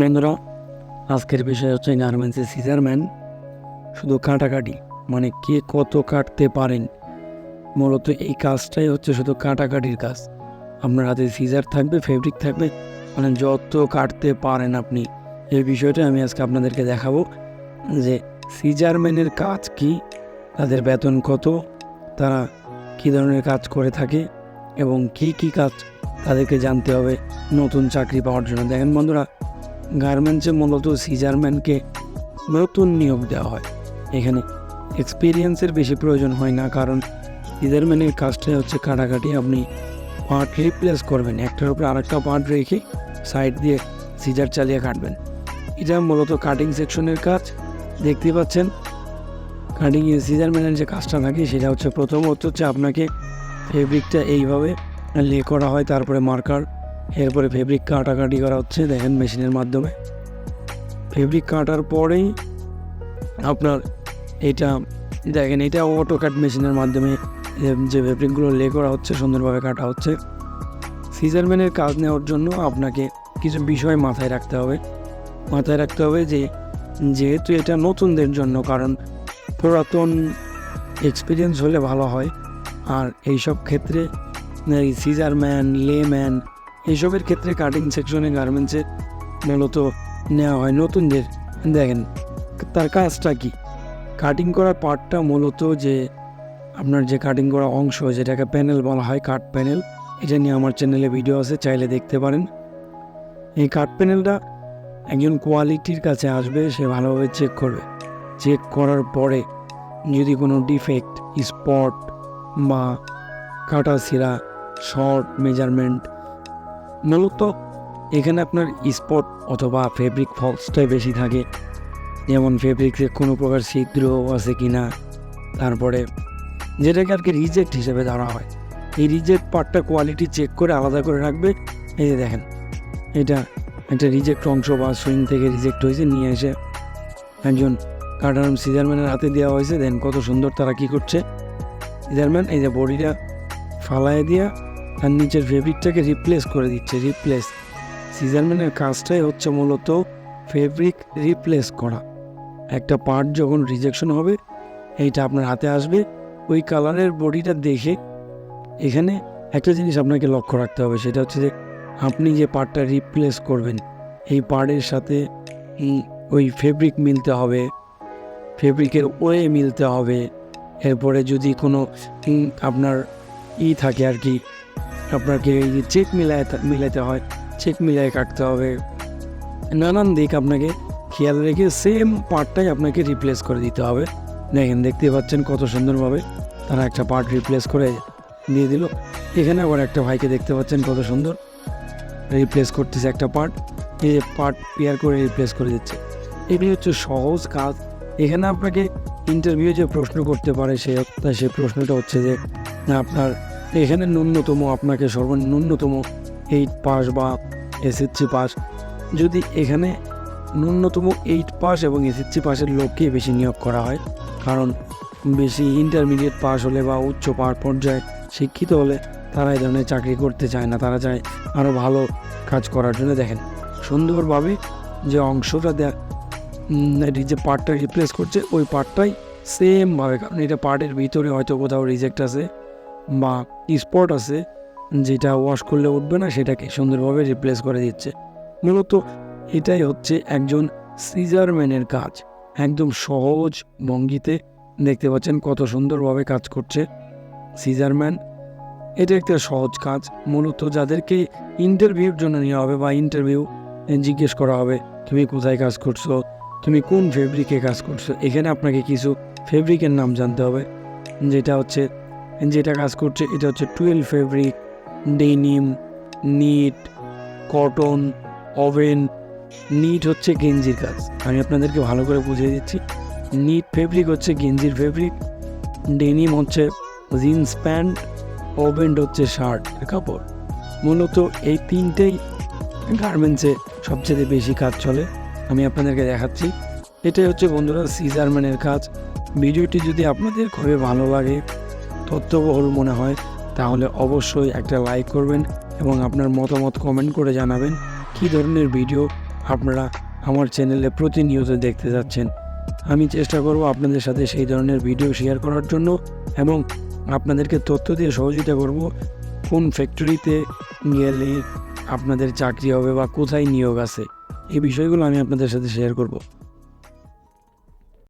বন্ধুরা আজকের বিষয় হচ্ছে গার্মেন্টসের সিজারম্যান শুধু কাটাকাটি মানে কে কত কাটতে পারেন। মূলত এই কাজটাই হচ্ছে শুধু কাটাকাটির কাজ। আপনার হাতে সিজার থাকবে ফেব্রিক থাকবে মানে যত কাটতে পারেন আপনি। এই বিষয়টা আমি আজকে আপনাদেরকে দেখাবো যে সিজারম্যানের কাজ কি, তাদের বেতন কত, তারা কী ধরনের কাজ করে থাকে, এবং কি কি কাজ তাদেরকে জানতে হবে নতুন চাকরি পাওয়ার জন্য। দেখেন বন্ধুরা গার্মেন্টসে মূলত সিজারম্যানকে নতুন নিয়োগ দেওয়া হয়। এখানে এক্সপিরিয়েন্সের বেশি প্রয়োজন হয় না, কারণ সিজারম্যানের কাজটাই হচ্ছে কাটাকাটি। আপনি পার্ট রিপ্লেস করবেন, একটার উপরে আরেকটা পার্ট রেখে সাইড দিয়ে সিজার চালিয়ে কাটবেন। এটা মূলত কাটিং সেকশনের কাজ। দেখতে পাচ্ছেন কাটিং সিজারম্যানের যে কাজটা থাকে, সেটা হচ্ছে প্রথমত হচ্ছে আপনাকে ফেব্রিকটা এইভাবে লে করা হয়, তারপরে মার্কার এরপরে ফেব্রিক কাটাকাটি করা হচ্ছে দেখেন মেশিনের মাধ্যমে। ফেব্রিক কাটার পরেই আপনার এটা, দেখেন এটা অটো কাট মেশিনের মাধ্যমে যে ফেব্রিকগুলো লে করা হচ্ছে, সুন্দরভাবে কাটা হচ্ছে। সিজারম্যানের কাজ নেওয়ার জন্য আপনাকে কিছু বিষয় মাথায় রাখতে হবে। মাথায় রাখতে হবে যে, যেহেতু এটা নতুনদের জন্য, কারণ পুরাতন এক্সপিরিয়েন্স হলে ভালো হয়। আর এইসব ক্ষেত্রে সিজারম্যান লেম্যান এইসবের ক্ষেত্রে কাটিং সেকশনে গার্মেন্টসে মূলত নেওয়া হয়। নতুনদের দেখেন, তার কাজটা কি? কাটিং করার পার্টটা মূলত যে আপনার যে কাটিং করা অংশ, যেটাকে প্যানেল বলা হয় কাট প্যানেল এটা নিয়ে আমার চ্যানেলে ভিডিও আছে, চাইলে দেখতে পারেন। এই কাট প্যানেলটা একজন কোয়ালিটির কাছে আসবে, সে ভালোভাবে চেক করবে। চেক করার পরে যদি কোনো ডিফেক্ট স্পট বা কাটা সিরা শর্ট মেজারমেন্ট মূলত এখানে আপনার স্পট অথবা ফেব্রিক ফলসটাই বেশি থাকে। যেমন ফেব্রিক্সে কোনো প্রকার ছিদ্র আছে কি না তারপরে যেটাকে আর কি রিজেক্ট হিসেবে ধরা হয়। এই রিজেক্ট পার্টটা কোয়ালিটি চেক করে আলাদা করে রাখবে। এই যে দেখেন, এটা একটা রিজেক্ট অংশ বা সুইং থেকে রিজেক্ট হয়েছে, নিয়ে এসে একজন কাটার সিজারম্যানের হাতে দেওয়া হয়েছে। দেন কত সুন্দর তারা কি করছে। সিজারম্যান, এই যে বডিটা ফালায় দিয়া তার নিচের ফেব্রিকটাকে রিপ্লেস করে দিচ্ছে রিপ্লেস সিজারম্যানের কাজটাই হচ্ছে মূলত ফেব্রিক রিপ্লেস করা। একটা পার্ট যখন রিজেকশন হবে, এইটা আপনার হাতে আসবে। ওই কালারের বডিটা দেখে এখানে একটা জিনিস আপনাকে লক্ষ্য রাখতে হবে, সেটা হচ্ছে যে আপনি যে পার্টটা রিপ্লেস করবেন, এই পার্টের সাথে ওই ফেব্রিক মিলতে হবে ফেব্রিকের ওয়ে মিলতে হবে। এরপরে যদি কোনো আপনার ই থাকে আর কি আপনাকে এই যে চেক মিলায় মিলাতে হয়, চেক মিলায় কাটতে হবে। নানান দিক আপনাকে খেয়াল রেখে সেম পার্টটাই আপনাকে রিপ্লেস করে দিতে হবে। দেখেন, দেখতে পাচ্ছেন কত সুন্দরভাবে তারা একটা পার্ট রিপ্লেস করে দিয়ে দিল। এখানে আবার একটা ভাইকে দেখতে পাচ্ছেন কত সুন্দর রিপ্লেস করতেছে একটা পার্ট এই যে পার্ট পেয়ার করে রিপ্লেস করে দিচ্ছে। এগুলি হচ্ছে সহজ কাজ। এখানে আপনাকে ইন্টারভিউ যে প্রশ্ন করতে পারে সে সেই প্রশ্নটা হচ্ছে যে, আপনার এখানে ন্যূনতম আপনাকে সর্বন্যূনতম এইট পাস বা এসএসসি পাস যদি এখানে ন্যূনতম এইট পাস এবং এসএসসি পাসের লোককেই বেশি নিয়োগ করা হয় কারণ বেশি ইন্টারমিডিয়েট পাস হলে বা উচ্চ পার পর্যায়ে শিক্ষিত হলে তারা এই ধরনের চাকরি করতে চায় না তারা চায় আরও ভালো কাজ করার জন্য। দেখেন সুন্দরভাবে যে অংশটা উম, এটি যে পার্টটা রিপ্লেস করছে ওই পার্টটাই সেমভাবে কারণ এটা পার্টের ভিতরে হয়তো কোথাও রিজেক্ট আছে। বা স্পট আছে যেটা ওয়াশ করলে উঠবে না, সেটাকে সুন্দরভাবে রিপ্লেস করে দিচ্ছে। মূলত এটাই হচ্ছে একজন সিজারম্যানের কাজ। একদম সহজ ভঙ্গিতে দেখতে পাচ্ছেন কত সুন্দরভাবে কাজ করছে সিজারম্যান এটা একটা সহজ কাজ। মূলত যাদেরকে ইন্টারভিউর জন্য নেওয়া হবে বা ইন্টারভিউ জিজ্ঞেস করা হবে, তুমি কোথায় কাজ করছ? তুমি কোন ফেব্রিকে কাজ করছ? এখানে আপনাকে কিছু ফেব্রিকের নাম জানতে হবে, যেটা হচ্ছে যেটা কাজ করছে, এটা হচ্ছে twelve fabric denim knit cotton woven knit হচ্ছে গেঞ্জির কাজ। আমি আপনাদেরকে ভালো করে বুঝিয়ে দিচ্ছি। নিট ফেব্রিক হচ্ছে গেঞ্জির ফেব্রিক ডেনিম হচ্ছে জিন্স প্যান্ট ওভেন হচ্ছে শার্ট কাপড়। মূলত এই তিনটেই গার্মেন্টসে সবচেয়ে বেশি কাজ চলে। আমি আপনাদেরকে দেখাচ্ছি। এটাই হচ্ছে বন্ধুরা সিজারম্যানের কাজ। ভিডিওটি যদি আপনাদের খুবই ভালো লাগে তথ্যবহুল মনে হয়, তাহলে অবশ্যই একটা লাইক করবেন এবং আপনার মতামত কমেন্ট করে জানাবেন কী ধরনের ভিডিও আপনারা আমার চ্যানেলে প্রতিনিয়ত দেখতে যাচ্ছেন। আমি চেষ্টা করব আপনাদের সাথে সেই ধরনের ভিডিও শেয়ার করার জন্য এবং আপনাদেরকে তথ্য দিয়ে সহযোগিতা করব, কোন ফ্যাক্টরিতে গেলে আপনাদের চাকরি হবে বা কোথায় নিয়োগ আছে, এই বিষয়গুলো আমি আপনাদের সাথে শেয়ার করব।